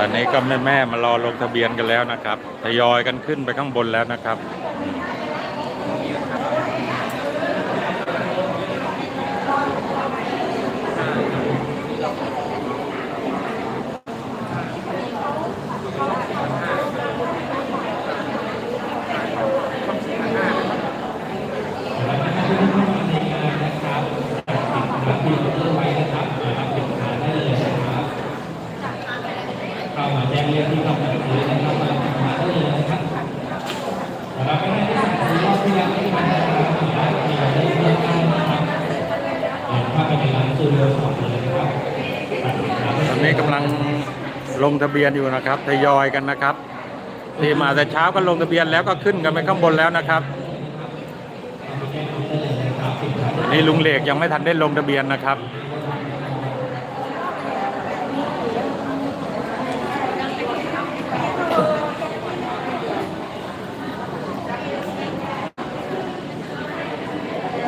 ตอนนี้ก็แม่แม่ๆมารอลงทะเบียนกันแล้วนะครับ ทยอยกันขึ้นไปข้างบนแล้วนะครับ เข้ามาแจ้งเรื่องที่ต้องการซื้อนะครับมามาได้เลยนะครับแล้วก็ได้ที่สั่งซื้อรอบที่แล้วที่มานะครับร้านมีได้เลือกได้นะครับเดินเข้าไปในร้านซื้อเรือสองเลยนะครับ ตอนนี้กำลังลงทะเบียนอยู่นะครับทยอยกันนะครับที่มาแต่เช้าก็ลงทะเบียนแล้วก็ขึ้นกันไปข้างบนแล้วนะครับนี่ลุงเหล็กยังไม่ทันได้ลงทะเบียนนะครับ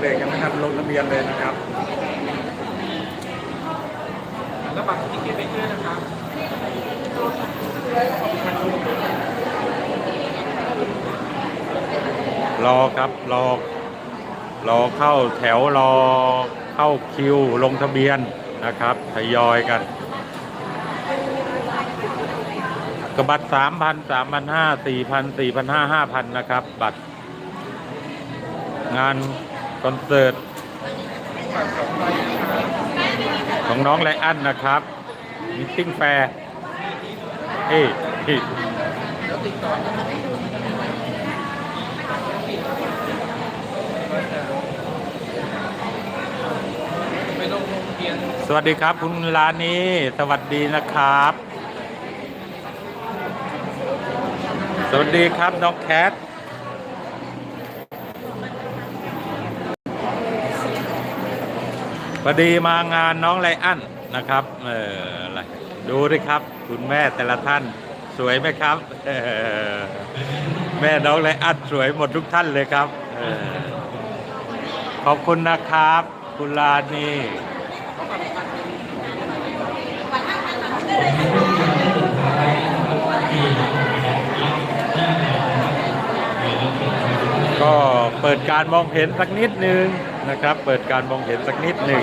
เหล็กยังไม่ทันลงทะเบียนเลยนะครับ แล้วบัตรที่เก็บไว้ด้วยนะครับ รอครับรอรอเข้าแถวรอเข้าคิวลงทะเบียนนะครับทยอยกันกบัตรสามพันสามพันห้าสี่พันสี่พันห้าห้าพันนะครับ บัตร งานคอนเสิร์ตของน้องไรอันนะครับมิทติ้งแฟร์ เอ้เฮ้สวัสดีครับคุณลานีสวัสดีนะครับ สวัสดีครับน้องแคทพอดีมางานน้องไลอันนะครับ เอออะไร ดูดิครับ คุณแม่แต่ละท่านสวยไหมครับ แม่น้องไลอันสวยหมดทุกท่านเลยครับขอบคุณนะครับ คุณลานีก็เปิดการมองเห็นสักนิดหนึ่งนะครับ เปิดการมองเห็นสักนิดหนึ่ง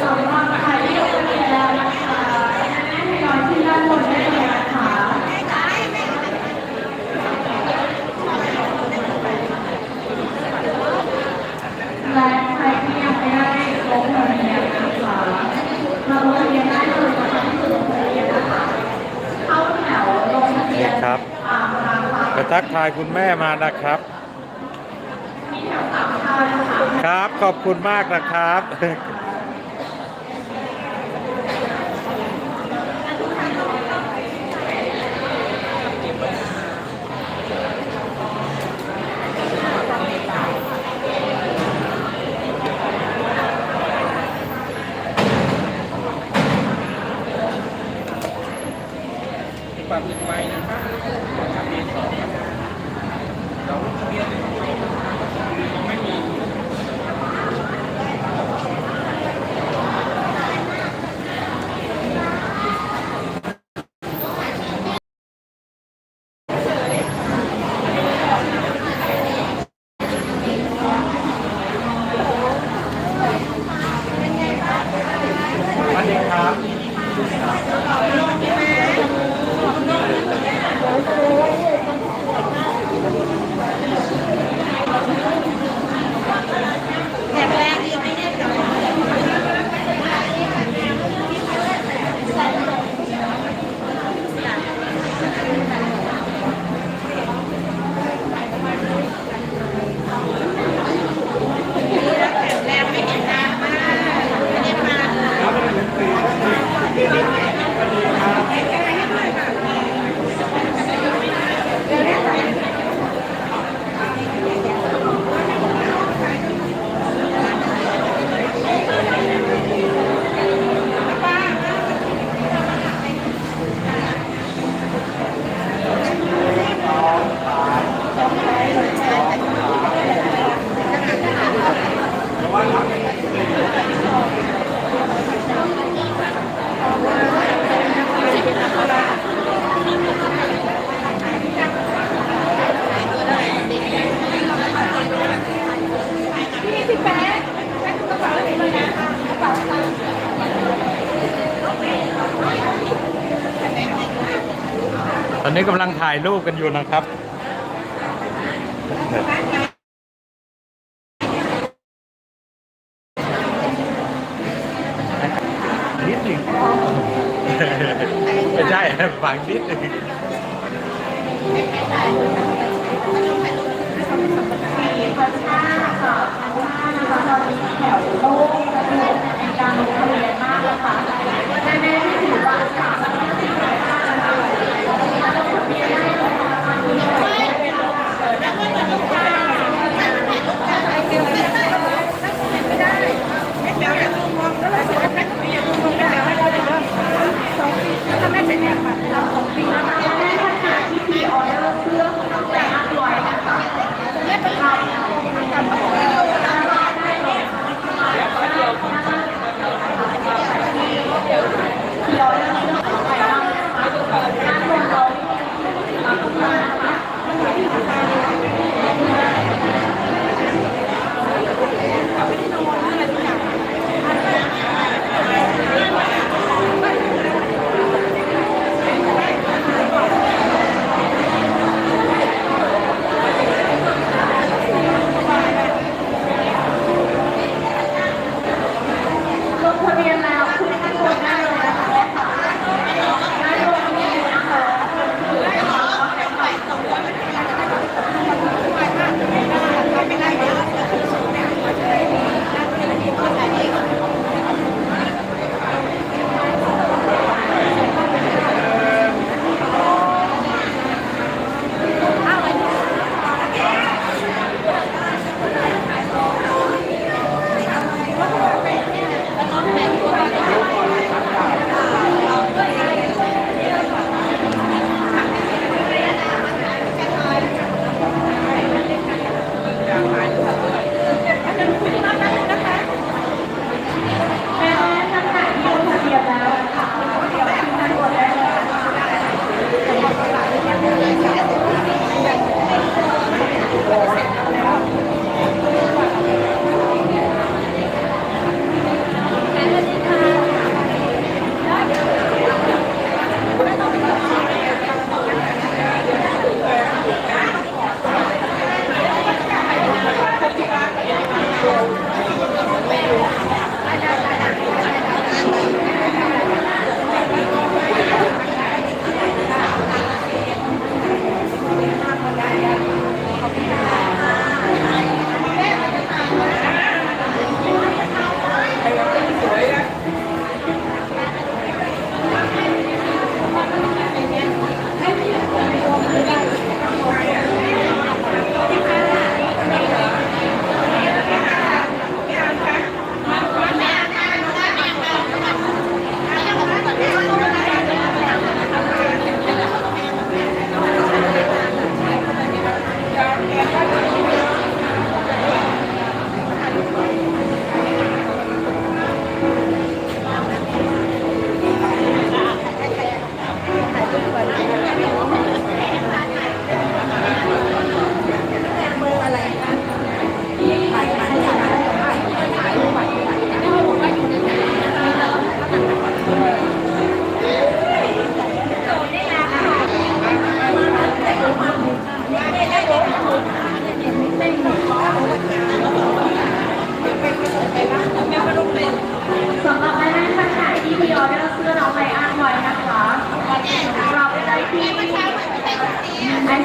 สำหรับใครที่ลงทะเบียนแล้วนะคะให้นอนที่ด้านบนได้เลยนะคะและใครที่ยังไม่ได้ลงทะเบียนนะคะมาลงทะเบียนได้เลยนะคะที่จุดลงทะเบียนนะคะเข้าแถวลงทะเบีย นี่ น ครับ ตามทางค่ะ กระ ทักทายคุณแม่มานะครับ ครับขอบคุณมากนะครับบัตรหนึ่งใบนะครับ ตอนนี้กำลังถ่ายรูปกันอยู่นะครับนิดหนึ่งไม่ใช่ฝังนิดหนึ่งแถวโลกกะเทือนนการลงทะเบียนมากนะคะ